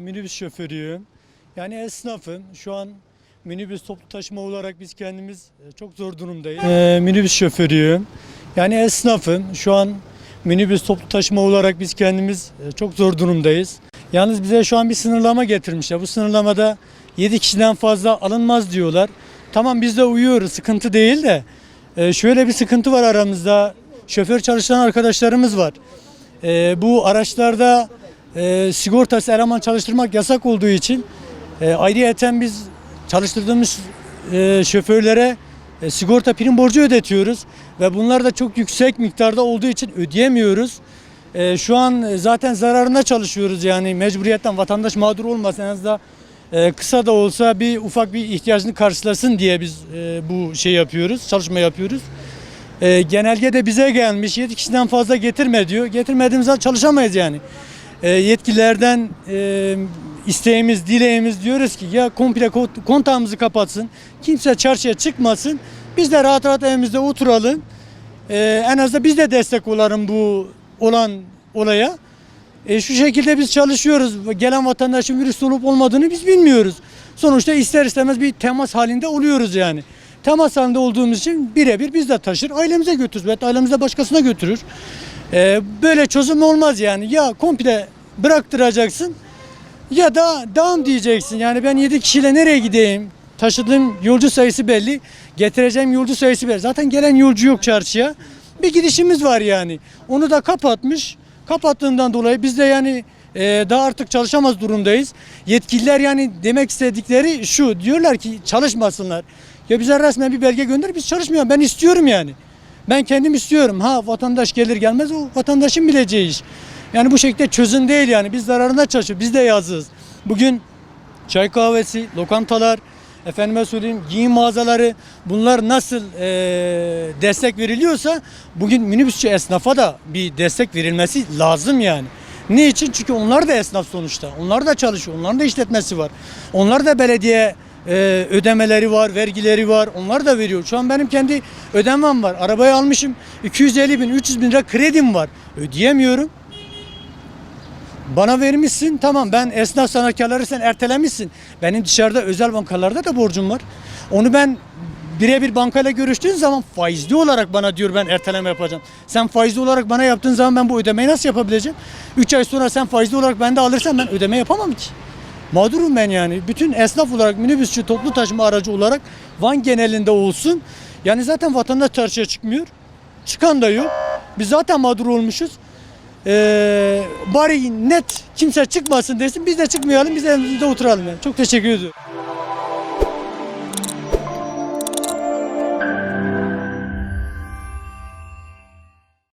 minibüs şoförüyüm. Yani esnafım. Şu an minibüs toplu taşıma olarak biz kendimiz e, çok zor durumdayız. Ee, minibüs şoförüyüm. Yani esnafım. Şu an minibüs toplu taşıma olarak biz kendimiz e, çok zor durumdayız. Yalnız bize şu an bir sınırlama getirmişler. Bu sınırlamada 7 kişiden fazla alınmaz diyorlar. Tamam biz de uyuyoruz. Sıkıntı değil de e, şöyle bir sıkıntı var aramızda. Şoför çalışan arkadaşlarımız var. E, bu araçlarda e, sigortası eleman çalıştırmak yasak olduğu için e, ayrıyeten biz çalıştırdığımız e, şoförlere e, sigorta prim borcu ödetiyoruz ve bunlar da çok yüksek miktarda olduğu için ödeyemiyoruz. E, şu an zaten zararına çalışıyoruz yani mecburiyetten vatandaş mağdur olmasın en azından e, kısa da olsa bir ufak bir ihtiyacını karşılasın diye biz e, bu şey yapıyoruz, çalışma yapıyoruz. E, genelge de bize gelmiş 7 kişiden fazla getirme diyor. Getirmediğimiz zaman çalışamayız yani. E, yetkililerden e, isteğimiz, dileğimiz diyoruz ki ya komple kont- kontağımızı kapatsın. Kimse çarşıya çıkmasın. Biz de rahat rahat evimizde oturalım. E, en azından biz de destek olalım bu olan olaya. E, şu şekilde biz çalışıyoruz. Gelen vatandaşın virüs olup olmadığını biz bilmiyoruz. Sonuçta ister istemez bir temas halinde oluyoruz yani. Temas halinde olduğumuz için birebir biz de taşır, ailemize götürürüz. Evet, ailemize başkasına götürür. E, böyle çözüm olmaz yani. Ya komple bıraktıracaksın ya da devam diyeceksin. Yani ben 7 kişiyle nereye gideyim? Taşıdığım yolcu sayısı belli. Getireceğim yolcu sayısı belli. Zaten gelen yolcu yok çarşıya. Bir gidişimiz var yani. Onu da kapatmış. Kapattığından dolayı biz de yani e, daha artık çalışamaz durumdayız. Yetkililer yani demek istedikleri şu. Diyorlar ki çalışmasınlar. Ya bize resmen bir belge gönder biz çalışmıyoruz. Ben istiyorum yani. Ben kendim istiyorum. Ha vatandaş gelir gelmez o vatandaşın bileceği iş. Yani bu şekilde çözüm değil yani. Biz zararına çalışıyoruz. Biz de yazığız. Bugün çay kahvesi, lokantalar, efendime söyleyeyim giyim mağazaları bunlar nasıl eee, destek veriliyorsa bugün minibüsçü esnafa da bir destek verilmesi lazım yani. Niçin? Çünkü onlar da esnaf sonuçta. Onlar da çalışıyor. Onların da işletmesi var. Onlar da belediye eee, ödemeleri var, vergileri var. Onlar da veriyor. Şu an benim kendi ödemem var. Arabayı almışım. 250 bin, 300 bin lira kredim var. Ödeyemiyorum. Bana vermişsin tamam ben esnaf sanatkarları sen ertelemişsin. Benim dışarıda özel bankalarda da borcum var. Onu ben birebir bankayla görüştüğün zaman faizli olarak bana diyor ben erteleme yapacağım. Sen faizli olarak bana yaptığın zaman ben bu ödemeyi nasıl yapabileceğim? 3 ay sonra sen faizli olarak bende alırsan ben ödeme yapamam ki. Mağdurum ben yani. Bütün esnaf olarak minibüsçü toplu taşıma aracı olarak Van genelinde olsun. Yani zaten vatandaş çarşıya çıkmıyor. Çıkan da yok. Biz zaten mağdur olmuşuz. Ee, bari net kimse çıkmasın desin biz de çıkmayalım biz evimizde oturalım yani. Çok teşekkür ediyorum.